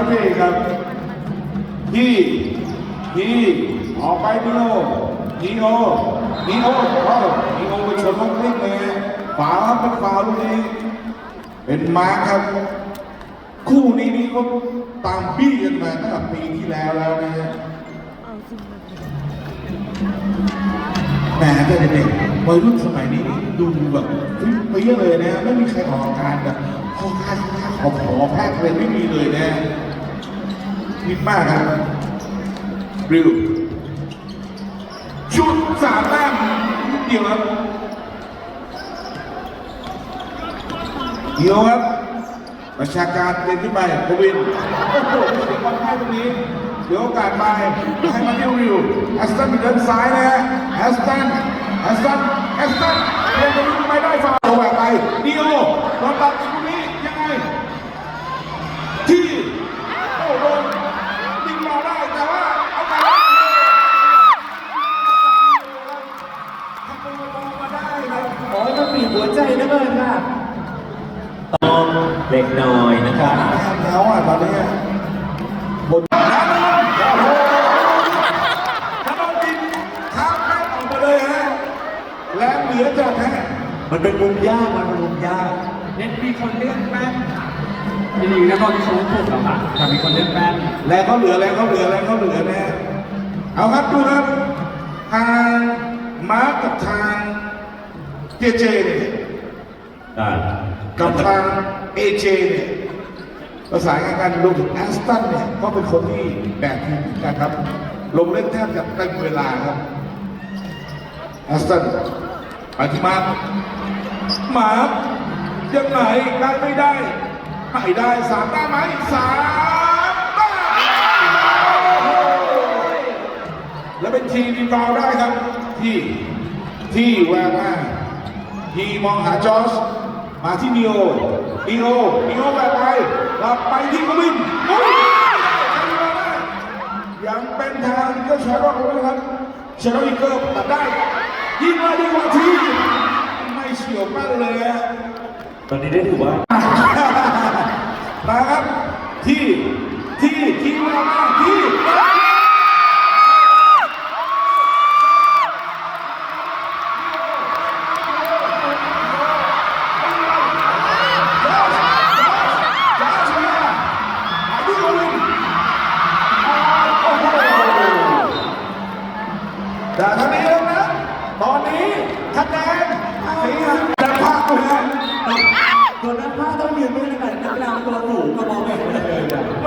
ครับพี่ครับที่ที่ออกไปนิโอนิโอนิโอเข้านิโอไปชนน้องคลิปเลยฝาเป็นฝาลูกนี้เป็นมาครับ คู่นี้นี่เขาตามบี้กันมาตั้งแต่ปีที่แล้วแล้วนะฮะแหมแต่เด็กๆวัยรุ่นสมัยนี้ดูแบบฟิตไปเยอะเลยนะ ไม่มีใครออกอาการแบบขอการขอขอแพทย์เลยไม่มีเลยนะิดมากครับริวชุดสามแต้มนิดเดียวครับเดียวครับ ประชาการเดินขึ้นไปกวินโอ้โหสียงบอลให้ตรงนี้ เดี๋ยวโอกาสไปให้มาที่ริวแอสตันเดินซ้ายนะฮะแอสตันแอสตันแอสตันเดินตรงนี้ไม่ได้ฟาวแหวกไปเดิโอโดนตัด เน็ตมีคนเลื่อนแป้นจริงๆนะตอนที่เขาถูกแล้วค่ะแต่มีคนเลื่อนแป้นแรงเขาเหลือแรงเขาเหลือแรงเขาเหลือนะฮะเอาครับดูครับทางมาร์คกับทางเจเจเนี่ยอ่ากับทางเอเจเนี่ยประสานงานกันรวมถึงแอสตันเนี่ยก็เป็นคนที่แบกทีมเหมือนกันครับ ลงเล่นแทบจะเต็มเวลาครับแอสตันไปที่มาร์คมาร์ค ยังไงได้ไม่ได้ไม่ได้สามได้ไหมสามได้แล้วเป็นทีมที่เราได้ครับ ที่ที่แววมาทีมองหาจอสมาที่นิโอนิโอนิโอแบบไปกลับไปที่กวินยังเป็นทางก็ชาร์ลอตนะครับชาร์ลอีกเกิร์ตัดได้ยิงมาดีกว่าทีไม่เฉียวแม่นเลยฮะ ตอนนี้ได้ถือว่า มาครับ ที่ที่ที่มา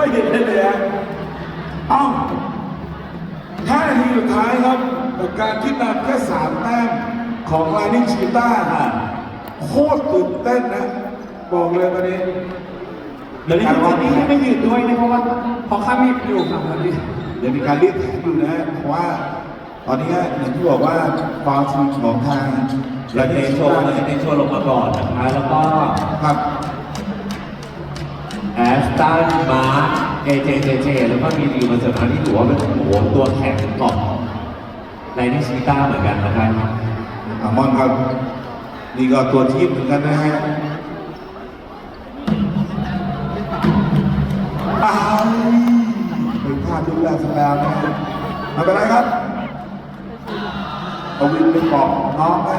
ไม่เห็นเลยนะเอ้าห้านาทีสุดท้ายครับกับการที่นำแค่สามแต้มของลานิชีต้าโคตรตื่นเต้นนะ บอกเลยตอนนี้เดี๋ยวนี้ตอนนี้ยังไม่ยืนด้วยนะเพราะว่าเพราะข้ามมีดอยู่ค่ะตอนนี้เดี๋ยวมีการเรียกแถมอยู่นะเพราะว่าตอนนี้อย่างที่บอกว่าฟาวล์ทีมของทางเราลาเนนิโชชีต้าเราเนโชลงมาก่อนนะคะแล้วก็ครับ แอสตันมาเอเจเจเจแล้วก็มีดิวมาเสริมาที่ถือว่าเป็นโอ้โหตัวแข็งของไลนิชิต้าเหมือนกันนะครับอามอนครับ นี่ก็ตัวทีมเหมือนกันนะฮะอ้าวเป็นพลาดลูกแรกซะแล้วนะฮะไม่เป็นไรครับเอาวินไปบอกน้องนะ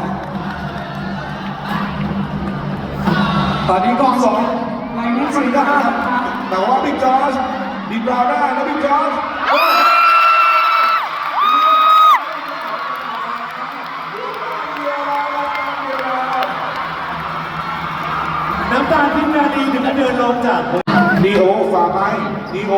ตอนนี้กองสอง นี้สี่ด้านแต่ว่าบิ๊กจอร์จดีบราวน์ได้แล้วบิ๊กจอร์จน้ำตาลพิมนาดีถึงจะเดินลงจากดีโอฝ่าไปดีโอ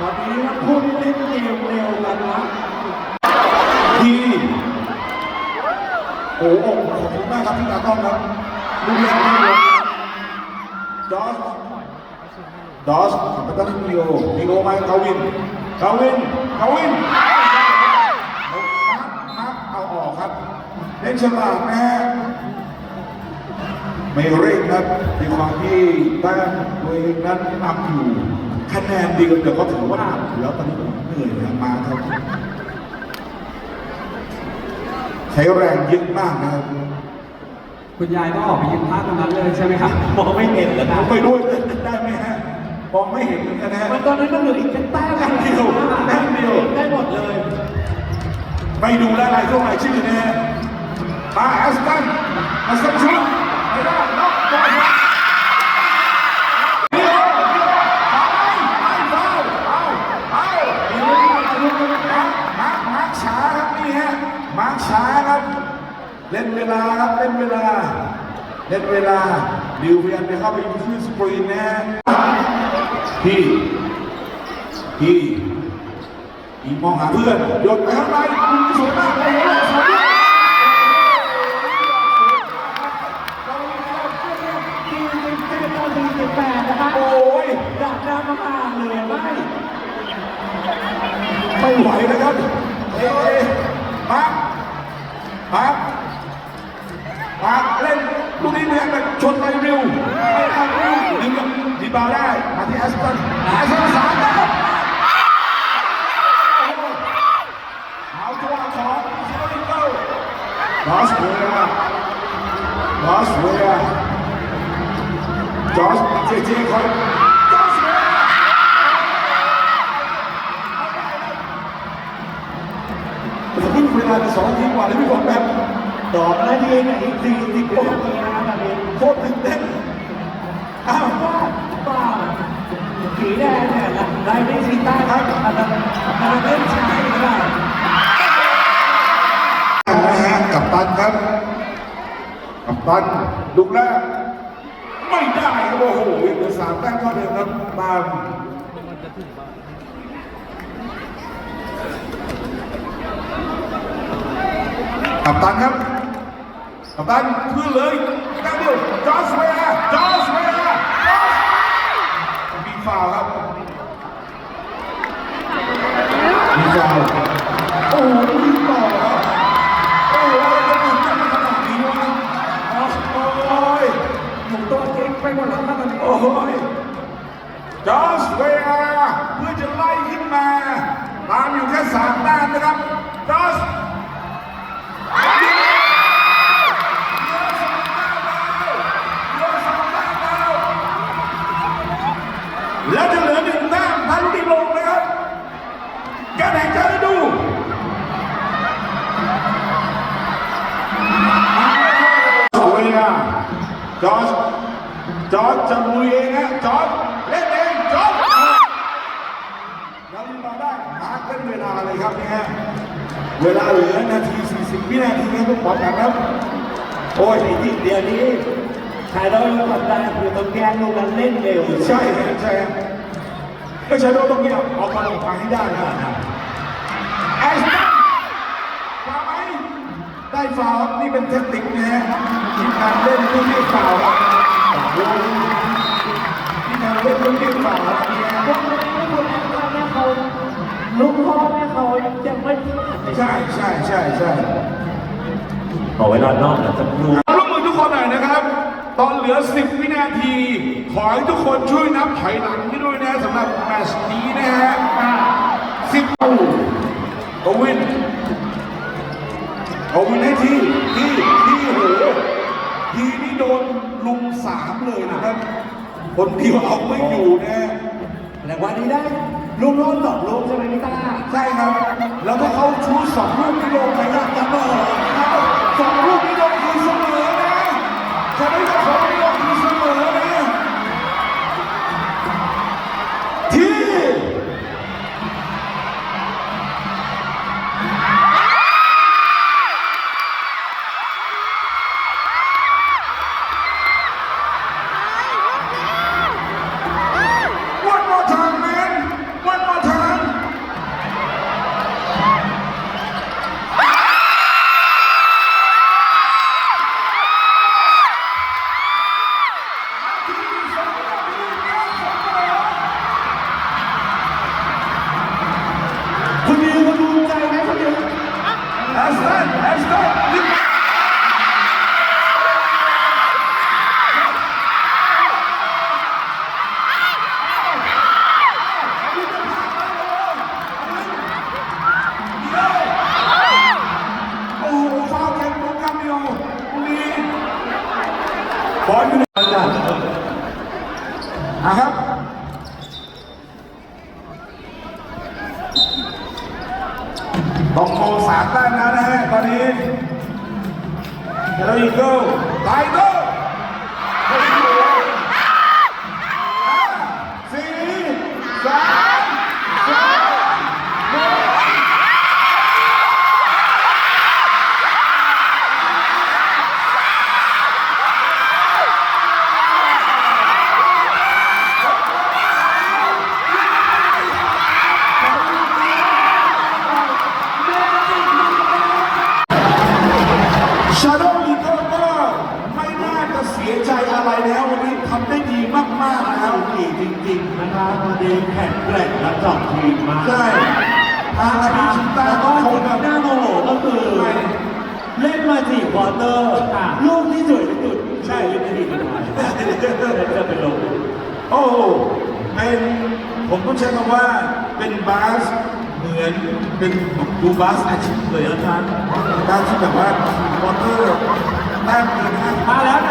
ตอนนี้คุณเล่นเกมเร็วกันนะที่โอ้โหขอบคุณมากครับที่ตาต้องครับลูกเล่นที่ดอสดอสขับวก็ที่มิโอมีโอมาคาวินคาวินคาวินครับเอาออกครับ เล่นฉลาดนะฮะไม่เร่งครับในความที่ต้านตัวเองนั้นนำอยู่ คะแนนเดียวแต่ก็ถือว่านำอยู่แล้วตอนนี้ผมเหนื่อยนะมาครับใช้แรงเยอะมากนะครับคุณยายต้องออกไปยืนภาพตรงนั้นเลยใช่ไหมครับมองไม่เห็นแล้วผนะมไปด้วยได้ไหมฮะมองไม่เห็นเหมือนกันนะฮะมันตอนนั้นมันเหลืออีกแค่แต้มแต้มเดียวแต้มเดียวได้หมดเลยไปดูแลรายชื่อรายชื่อนะฮะมาแอสตันแอสตันชุดไม่ได้ คช้าครับ เล่นเวลาครับเล่นเวลา เล่นเวลาดิวพยายามจะเข้าไปยิงขึ้นสกรีนนะฮะพี่พี่อีมองหาเพื่อนโยนไปข้างในคุณสวยมากเลยสวยมากทีมทีมเจ็ดต่อสี่สิบแปดนะคะโอ้ยจากดาวมาผ่านเลยไม่ไม่ไหว ลอสเวียลอสเวียจอร์จเจเจคอยจอร์จเวียผมเพิ่งเวลาไปสองทีกว่าเลยพี่บอกแบบสองนาทีกับอีกสี่สิบวินาทีนะคตอนโคตรตื่นเต้นอ้าวว่าว่าสีแดงเนี่ยลายไม่สีใต้ครับอาจจะอาจจะเล่นช้าอีกแล้ว นะฮะกับตันครับ บตันลูกแรกไม่ได้ครับโอ้โหเหลือสามแต้มเท่าเดิมครับตามกับตันครับกับตันขึ้นเลยแต้มเดียวจอร์จเวียจอร์จเวียมีฟาวครับมีฟาวโอ้ครับโอ้โหอะไรจะตื่นเต้นขนาดนี้วะโอ้ย ผมตัว เก่งไปหมดแล้วครับตอนโอ้ยจอร์จเวียเพื่อจะไล่ขึ้นมาตามอยู่แค่สามแต้มนะครับจอร์จแล้วจะเหลือหนึ่งแต้มทันทีลงนะครับแกแข่งจะดูเวียร์จอร์ จอร์จจะลุยเองนะจอร์จเล่นเองจอร์จแล้วรีบมาได้มาร์คเป็นเวลาเลยครับเนี่ยฮะเวลาเหลือนาที 40 วินาทีนะทุกคนนะครับ โอ้ยไอ้ที่เดียวนี้ใครเราทำได้คือต้องแก้ลูกนั้นเล่นเร็วใช่ใช่ไม่ใช่ว่าต้องเงียบเอาความออกมาให้ได้นะแอสตันมาไหมได้ฟาวล์นี่เป็นเทคนิคนะฮะที่การเล่นเพื่อเรียกฟาว ล์ครับที่การเล่นเพื่อเรียกฟาวล์ครับเนี่ยลูกพ่อแม่เขายังไม่ใช่ใช่ใช่ใช่ขอเวลานอกหน่อยสักครู่ร่วมมือทุกคนหน่อยนะครับ ตอนเหลือ 10 วินาที ขอให้ทุกคนช่วยนับถอยหลังให้ด้วยนะสำหรับแมตช์นี้นะฮะสิบเอาโอวินโอวินให้ทีทีทีโหทีนี่โดนลุมสามเลยนะครับ คนเดียวเอาไม่อยู่นะแต่วันนี้ได้ลูกโลดสองลูกใช่ไหมพี่ตาใช่ครับ แล้วก็เขาชูสองลูกนี่ลงไปนะครัสองลูกนี่ลงคือเสมอนะจะไม่ได้ แต้มแล้วนะฮะตอนนี้เดลอีโก้ไทโก้ อาบิชิต้าก็คงแบบหน้าโมโหก็คือเล่นมาสี่ควอเตอร์ลูกที่สวยที่สุดใช่เล่นดีสุดท้ายจะเป็นลมโอ้โหเป็นผมต้องใช้คำว่าเป็นบาสเหมือนเป็นดูบาสอาชีพเลยนะครับบาสที่แบบว่าควอเตอร์แต้มเกินห้ามาแล้วไหน